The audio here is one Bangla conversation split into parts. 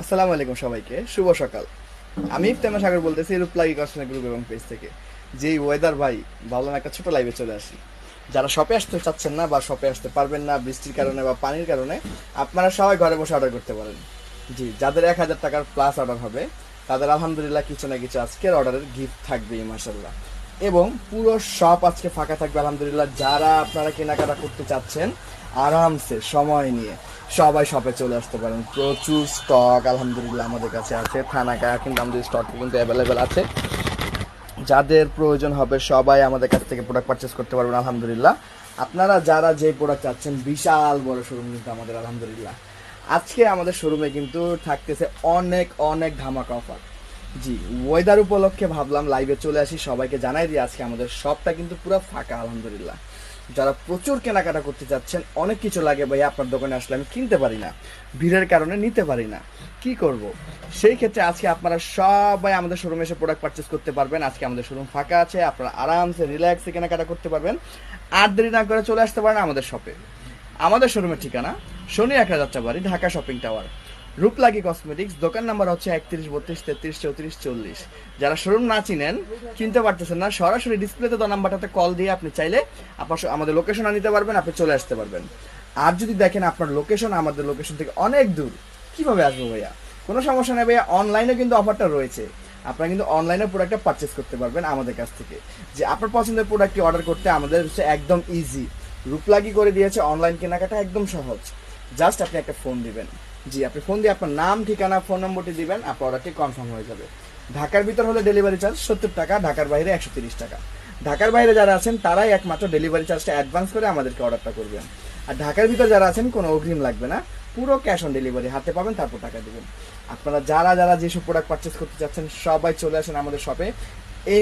আসসালামু আলাইকুম সবাইকে, শুভ সকাল। আমি ইফতেমা সাগর বলতেছি, রূপলাগি কসমেটিক গ্রুপ এবং পেজ থেকে। যেই ওয়েদার ভাই ভাবলাম একটা ছোট লাইভে চলে আসি। যারা শপে আসতে চাচ্ছেন না বা শপে আসতে পারবেন না, বৃষ্টির কারণে বা পানির কারণে, আপনারা সবাই ঘরে বসে অর্ডার করতে পারেন। জি, যাদের এক হাজার টাকার প্লাস অর্ডার হবে, তাদের আলহামদুলিল্লাহ কিছু না কিছু আজকের অর্ডারের গিফট থাকবে এই মাসাল্লাহ এবং পুরো শপ আজকে ফাঁকা থাকবে, আলহামদুলিল্লাহ। যারা আপনারা কেনাকাটা করতে চাচ্ছেন, আরামসে সময় নিয়ে সবাই শপে চলে আসতে পারেন। প্রচুর স্টক আলহামদুলিল্লাহ আমাদের কাছে আছে। থানাকা কিন্তু আমাদের স্টক কিন্তু অ্যাভেলেবেল আছে। যাদের প্রয়োজন হবে সবাই আমাদের কাছ থেকে প্রোডাক্ট পারচেস করতে পারবেন, আলহামদুলিল্লাহ। আপনারা যারা যে প্রোডাক্ট চাচ্ছেন, বিশাল বড় শোরুম কিন্তু আমাদের, আলহামদুলিল্লাহ। আজকে আমাদের শোরুমে কিন্তু থাকতেছে অনেক অনেক ধামাকা অফার জি ওয়েদার উপলক্ষে ভাবলাম লাইভে চলে আসি। সবাইকে জানাই দিই, আজকে আমাদের শপটা কিন্তু পুরো ফাঁকা, আলহামদুলিল্লাহ। যারা প্রচুর কেনাকাটা করতে চাচ্ছেন অনেক কিছু লাগে ভাই আপনার দোকানে আসলে আমি কিনতে পারি না, ভিড়ের কারণে নিতে পারি না। কি করব? সেই ক্ষেত্রে আজকে আপনারা সবাই আমাদের শোরুমে এসে প্রোডাক্ট পারচেস করতে পারবেন। আজকে আমাদের শোরুম ফাঁকা আছে, আপনারা আরামসে রিল্যাক্সে কেনাকাটা করতে পারবেন। আর দেরি না করে চলে আসতে পারেন আমাদের শপে আমাদের শোরুমের ঠিকানা, শনি একটা Jatrabari Dhaka shopping tower Ruplagi cosmetics দোকান নাম্বার হচ্ছে একত্রিশ, বত্রিশ, তেত্রিশ, চৌত্রিশ, চল্লিশ। যারা শোরুম না চিনেন চিনতে পারতেছেন না, সরাসরি ডিসপ্লেতে তো নাম্বারটাতে কল দিয়ে আপনি চাইলে আপনার আমাদের লোকেশন আনিতে পারবেন, আপনি চলে আসতে পারবেন। আর যদি দেখেন আপনার লোকেশন আমাদের লোকেশন থেকে অনেক দূর, কীভাবে আসব ভাইয়া? কোনো সমস্যা নেই ভাইয়া অনলাইনে কিন্তু অফারটা রয়েছে। আপনারা কিন্তু অনলাইনে প্রোডাক্টটা পারচেস করতে পারবেন আমাদের কাছ থেকে। যে আপনার পছন্দের প্রোডাক্টটি অর্ডার করতে আমাদের হচ্ছে একদম ইজি রূপলাগি করে দিয়েছে অনলাইন কেনাকাটা একদম সহজ। জাস্ট আপনি একটা ফোন দিবেন। জি, আপনি ফোন দিয়ে আপনার নাম, ঠিকানা ফোন নম্বরটি দিবেন, আপনার অর্ডারটি কনফার্ম হয়ে যাবে। ঢাকার ভিতর হলে ডেলিভারি চার্জ সত্তর টাকা, ঢাকার বাইরে একশো তিরিশ টাকা। ঢাকার বাইরে যারা আছেন, তারাই একমাত্র ডেলিভারি চার্জটা অ্যাডভান্স করে আমাদেরকে অর্ডারটা করবেন। আর ঢাকার ভিতর যারা আছেন, কোনো অগ্রিম লাগবে না। পুরো ক্যাশ অন ডেলিভারি হাতে পাবেন, তারপর টাকা দেবেন। আপনারা যারা যারা যেসব প্রোডাক্ট পারচেস করতে চাচ্ছেন, সবাই চলে আসেন আমাদের শপে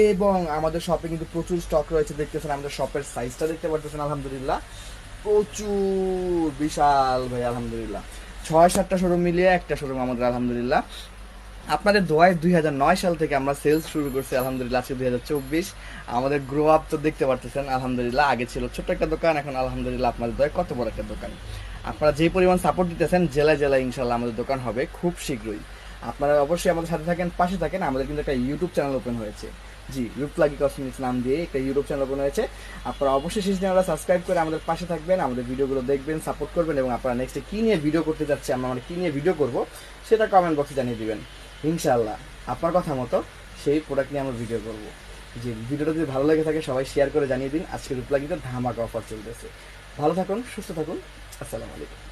এবং আমাদের শপে কিন্তু প্রচুর স্টক রয়েছে, দেখতেছেন আমাদের শপের সাইজটা দেখতে পারতেছেন, আলহামদুলিল্লাহ। প্রচুর, বিশাল ভাই, আলহামদুলিল্লাহ। ছয়, সাতটা শোরুম মিলিয়ে একটা শোরুম আমাদের, আলহামদুলিল্লাহ। আপনাদের দোয়ায় দুই হাজার নয় সাল থেকে আমরা সেলস শুরু করছি, আলহামদুলিল্লাহ আজকে দুই হাজার চব্বিশ। আমাদের গ্রো আপ তো দেখতে পারতেছেন, আলহামদুলিল্লাহ আগে ছিল ছোট্ট একটা দোকান, এখন আলহামদুলিল্লাহ আপনাদের দোয়ায় কত বড় একটা দোকান। আপনারা যে পরিমাণ সাপোর্ট দিতেছেন, জেলায় জেলায় ইনশাল্লাহ আমাদের দোকান হবে খুব শীঘ্রই। আপনারা অবশ্যই আমাদের সাথে থাকেন, পাশে থাকেন, আমাদের কিন্তু একটা ইউটিউব চ্যানেল ওপেন হয়েছে। জি, রূপলাগি কসমেটিক্স নাম দিয়ে একটা ইউটিউব চ্যানেল ওপেন হয়েছে। আপনারা অবশ্যই সেই চ্যানেলটা সাবস্ক্রাইব করে আমাদের পাশে থাকবেন, আমাদের ভিডিওগুলো দেখবেন সাপোর্ট করবেন এবং আপনারা নেক্সটে কী নিয়ে ভিডিও করতে যাচ্ছে, আমরা মানে কী নিয়ে ভিডিও করব, সেটা কমেন্ট বক্সে জানিয়ে দিবেন। ইনশাআল্লাহ, আপনার কথা মতো সেই প্রোডাক্ট নিয়ে আমরা ভিডিও করব। যে ভিডিওটা যদি ভালো লেগে থাকে, সবাই শেয়ার করে জানিয়ে দিন। আজকে রূপলা কিন্তু ধামাকা অফার চলতেছে। ভালো থাকুন, সুস্থ থাকুন। আসসালামু আলাইকুম।